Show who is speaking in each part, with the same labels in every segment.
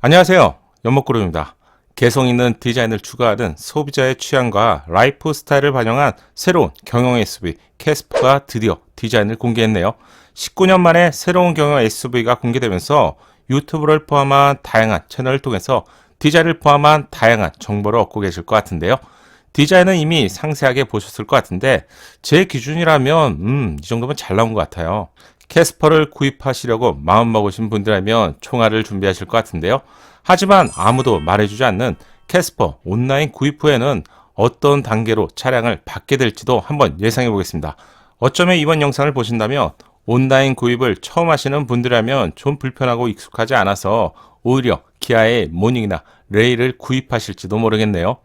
Speaker 1: 안녕하세요. 연목그룹입니다. 개성 있는 디자인을 추가하는 소비자의 취향과 라이프 스타일을 반영한 새로운 경영 SUV 캐스퍼가 드디어 디자인을 공개했네요. 19년 만에 새로운 경영 SUV가 공개되면서 유튜브를 포함한 다양한 채널을 통해서 디자인을 포함한 다양한 정보를 얻고 계실 것 같은데요. 디자인은 이미 상세하게 보셨을 것 같은데 제 기준이라면 음, 이 정도면 잘 나온 것 같아요. 캐스퍼를 구입하시려고 마음먹으신 분들이라면 총알을 준비하실 것 같은데요. 하지만 아무도 말해주지 않는 캐스퍼 온라인 구입 후에는 어떤 단계로 차량을 받게 될지도 한번 예상해 보겠습니다. 어쩌면 이번 영상을 보신다면 온라인 구입을 처음 하시는 분들이라면 좀 불편하고 익숙하지 않아서 오히려 기아의 모닝이나 레일을 구입하실지도 모르겠네요.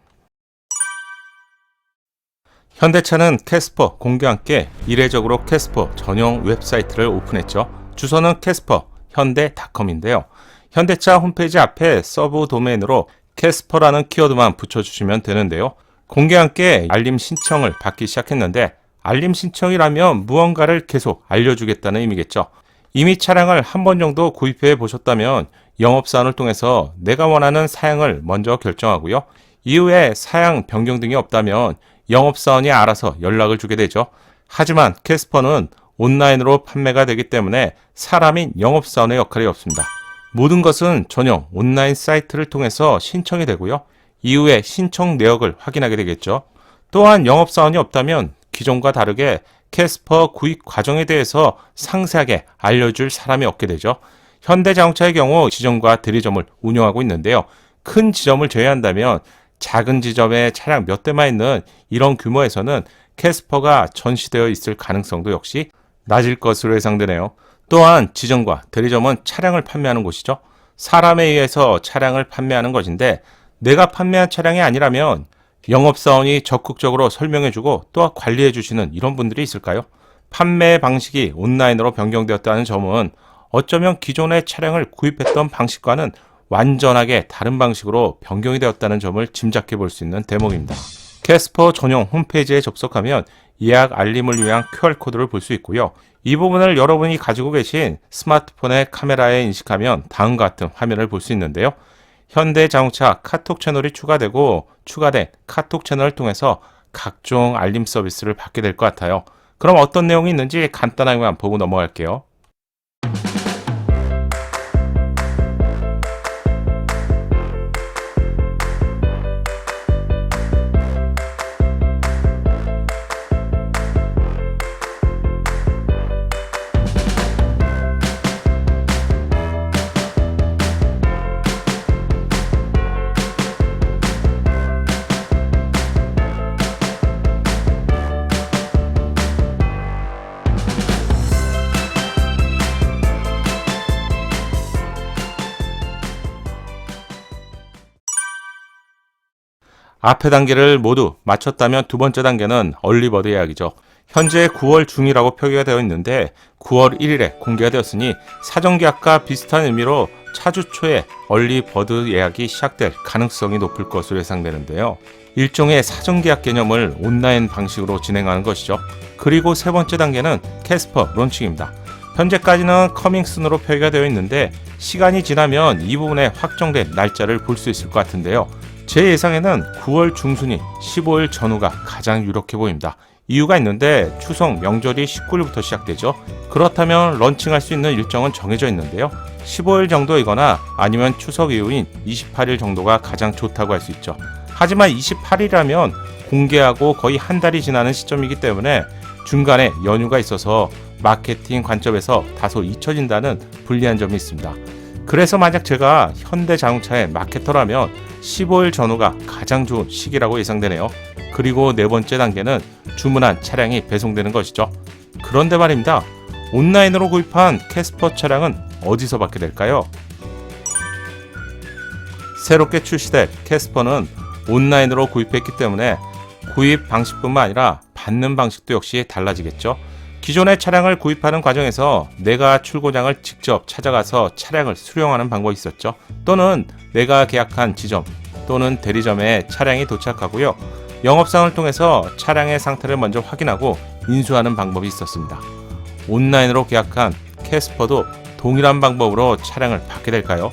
Speaker 1: 현대차는 캐스퍼 공개와 함께 이례적으로 캐스퍼 전용 웹사이트를 오픈했죠. 주소는 캐스퍼 현대닷컴인데요. 현대차 홈페이지 앞에 서브 도메인으로 캐스퍼라는 키워드만 붙여주시면 되는데요. 공개와 함께 알림 신청을 받기 시작했는데 알림 신청이라면 무언가를 계속 알려주겠다는 의미겠죠. 이미 차량을 한 번 정도 구입해 보셨다면 영업사원을 통해서 내가 원하는 사양을 먼저 결정하고요. 이후에 사양 변경 등이 없다면 영업사원이 알아서 연락을 주게 되죠. 하지만 캐스퍼는 온라인으로 판매가 되기 때문에 사람인 영업사원의 역할이 없습니다. 모든 것은 전용 온라인 사이트를 통해서 신청이 되고요. 이후에 신청 내역을 확인하게 되겠죠. 또한 영업사원이 없다면 기존과 다르게 캐스퍼 구입 과정에 대해서 상세하게 알려줄 사람이 없게 되죠. 현대자동차의 경우 지점과 대리점을 운영하고 있는데요. 큰 지점을 제외한다면 작은 지점에 차량 몇 대만 있는 이런 규모에서는 캐스퍼가 전시되어 있을 가능성도 역시 낮을 것으로 예상되네요. 또한 지점과 대리점은 차량을 판매하는 곳이죠. 사람에 의해서 차량을 판매하는 것인데 내가 판매한 차량이 아니라면 영업사원이 적극적으로 설명해주고 또 관리해주시는 이런 분들이 있을까요? 판매 방식이 온라인으로 변경되었다는 점은 어쩌면 기존의 차량을 구입했던 방식과는 완전하게 다른 방식으로 변경이 되었다는 점을 짐작해 볼 수 있는 대목입니다. 캐스퍼 전용 홈페이지에 접속하면 예약 알림을 위한 QR코드를 볼 수 있고요. 이 부분을 여러분이 가지고 계신 스마트폰의 카메라에 인식하면 다음과 같은 화면을 볼 수 있는데요. 현대 자동차 카톡 채널이 추가되고 추가된 카톡 채널을 통해서 각종 알림 서비스를 받게 될 것 같아요. 그럼 어떤 내용이 있는지 간단하게만 보고 넘어갈게요. 앞에 단계를 모두 마쳤다면 두 번째 단계는 얼리버드 예약이죠. 현재 9월 중이라고 표기가 되어 있는데 9월 1일에 공개가 되었으니 사전 계약과 비슷한 의미로 차주 초에 얼리버드 예약이 시작될 가능성이 높을 것으로 예상되는데요. 일종의 사전 계약 개념을 온라인 방식으로 진행하는 것이죠. 그리고 세 번째 단계는 캐스퍼 론칭입니다. 현재까지는 커밍순으로 표기가 되어 있는데 시간이 지나면 이 부분에 확정된 날짜를 볼 수 있을 것 같은데요. 제 예상에는 9월 중순이 15일 전후가 가장 유력해 보입니다. 이유가 있는데 추석 명절이 19일부터 시작되죠. 그렇다면 런칭할 수 있는 일정은 정해져 있는데요. 15일 정도이거나 아니면 추석 이후인 28일 정도가 가장 좋다고 할 수 있죠. 하지만 28일이라면 공개하고 거의 한 달이 지나는 시점이기 때문에 중간에 연휴가 있어서 마케팅 관점에서 다소 잊혀진다는 불리한 점이 있습니다. 그래서 만약 제가 현대 자동차의 마케터라면 15일 전후가 가장 좋은 시기라고 예상되네요. 그리고 네 번째 단계는 주문한 차량이 배송되는 것이죠. 그런데 말입니다. 온라인으로 구입한 캐스퍼 차량은 어디서 받게 될까요? 새롭게 출시될 캐스퍼는 온라인으로 구입했기 때문에 구입 방식뿐만 아니라 받는 방식도 역시 달라지겠죠. 기존의 차량을 구입하는 과정에서 내가 출고장을 직접 찾아가서 차량을 수령하는 방법이 있었죠. 또는 내가 계약한 지점 또는 대리점에 차량이 도착하고요. 영업상을 통해서 차량의 상태를 먼저 확인하고 인수하는 방법이 있었습니다. 온라인으로 계약한 캐스퍼도 동일한 방법으로 차량을 받게 될까요?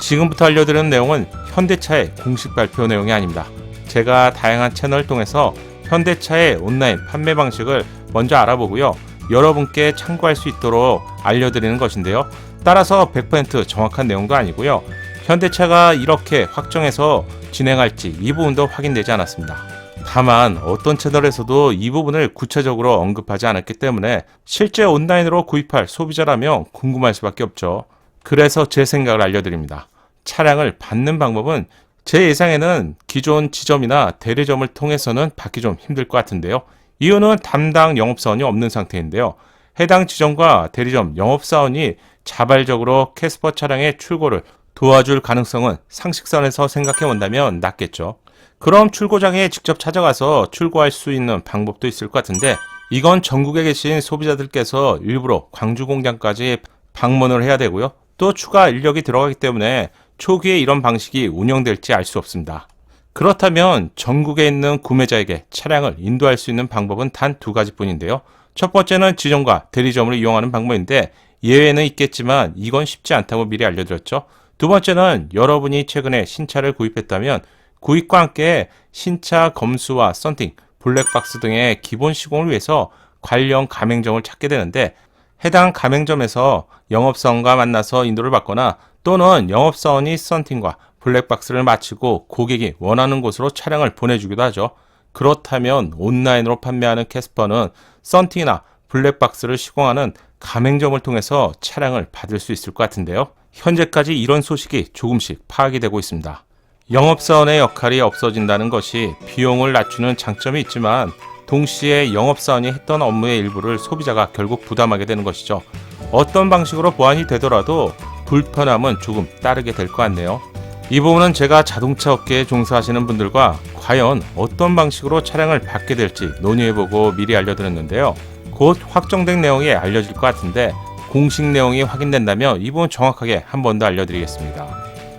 Speaker 1: 지금부터 알려드리는 내용은 현대차의 공식 발표 내용이 아닙니다. 제가 다양한 채널을 통해서 현대차의 온라인 판매 방식을 먼저 알아보고요. 여러분께 참고할 수 있도록 알려드리는 것인데요. 따라서 100% 정확한 내용도 아니고요. 현대차가 이렇게 확정해서 진행할지 이 부분도 확인되지 않았습니다. 다만 어떤 채널에서도 이 부분을 구체적으로 언급하지 않았기 때문에 실제 온라인으로 구입할 소비자라면 궁금할 수밖에 없죠. 그래서 제 생각을 알려드립니다. 차량을 받는 방법은 제 예상에는 기존 지점이나 대리점을 통해서는 받기 좀 힘들 것 같은데요. 이유는 담당 영업사원이 없는 상태인데요. 해당 지점과 대리점 영업사원이 자발적으로 캐스퍼 차량의 출고를 도와줄 가능성은 상식선에서 생각해 본다면 낮겠죠. 그럼 출고장에 직접 찾아가서 출고할 수 있는 방법도 있을 것 같은데 이건 전국에 계신 소비자들께서 일부러 광주 공장까지 방문을 해야 되고요. 또 추가 인력이 들어가기 때문에 초기에 이런 방식이 운영될지 알 수 없습니다. 그렇다면 전국에 있는 구매자에게 차량을 인도할 수 있는 방법은 단 두 가지뿐인데요. 첫 번째는 지점과 대리점을 이용하는 방법인데 예외는 있겠지만 이건 쉽지 않다고 미리 알려드렸죠. 두 번째는 여러분이 최근에 신차를 구입했다면 구입과 함께 신차 검수와 썬팅, 블랙박스 등의 기본 시공을 위해서 관련 가맹점을 찾게 되는데 해당 가맹점에서 영업사원과 만나서 인도를 받거나 또는 영업사원이 썬팅과 블랙박스를 마치고 고객이 원하는 곳으로 차량을 보내주기도 하죠. 그렇다면 온라인으로 판매하는 캐스퍼는 썬팅이나 블랙박스를 시공하는 가맹점을 통해서 차량을 받을 수 있을 것 같은데요. 현재까지 이런 소식이 조금씩 파악이 되고 있습니다. 영업사원의 역할이 없어진다는 것이 비용을 낮추는 장점이 있지만 동시에 영업사원이 했던 업무의 일부를 소비자가 결국 부담하게 되는 것이죠. 어떤 방식으로 보완이 되더라도 불편함은 조금 따르게 될 것 같네요. 이 부분은 제가 자동차 업계에 종사하시는 분들과 과연 어떤 방식으로 차량을 받게 될지 논의해보고 미리 알려드렸는데요. 곧 확정된 내용이 알려질 것 같은데 공식 내용이 확인된다면 이 부분 정확하게 한 번 더 알려드리겠습니다.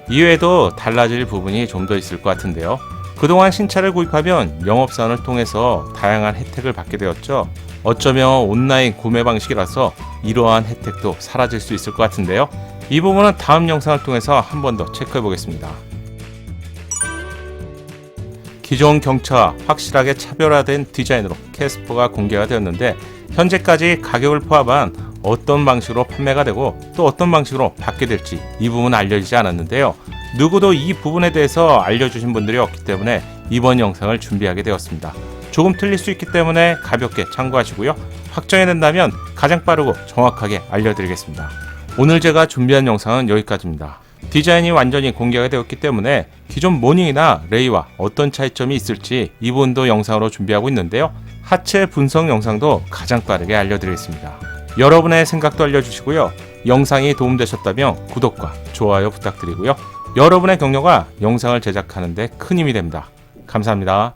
Speaker 1: 이외에도 달라질 부분이 좀 더 있을 것 같은데요. 그동안 신차를 구입하면 영업사원을 통해서 다양한 혜택을 받게 되었죠. 어쩌면 온라인 구매 방식이라서 이러한 혜택도 사라질 수 있을 것 같은데요. 이 부분은 다음 영상을 통해서 한 번 더 체크해 보겠습니다. 기존 경차와 확실하게 차별화된 디자인으로 캐스퍼가 공개가 되었는데 현재까지 가격을 포함한 어떤 방식으로 판매가 되고 또 어떤 방식으로 받게 될지 이 부분은 알려지지 않았는데요. 누구도 이 부분에 대해서 알려주신 분들이 없기 때문에 이번 영상을 준비하게 되었습니다. 조금 틀릴 수 있기 때문에 가볍게 참고하시고요. 확정이 된다면 가장 빠르고 정확하게 알려드리겠습니다. 오늘 제가 준비한 영상은 여기까지입니다. 디자인이 완전히 공개가 되었기 때문에 기존 모닝이나 레이와 어떤 차이점이 있을지 이 부분도 영상으로 준비하고 있는데요. 하체 분석 영상도 가장 빠르게 알려드리겠습니다. 여러분의 생각도 알려주시고요. 영상이 도움되셨다면 구독과 좋아요 부탁드리고요. 여러분의 격려가 영상을 제작하는데 큰 힘이 됩니다. 감사합니다.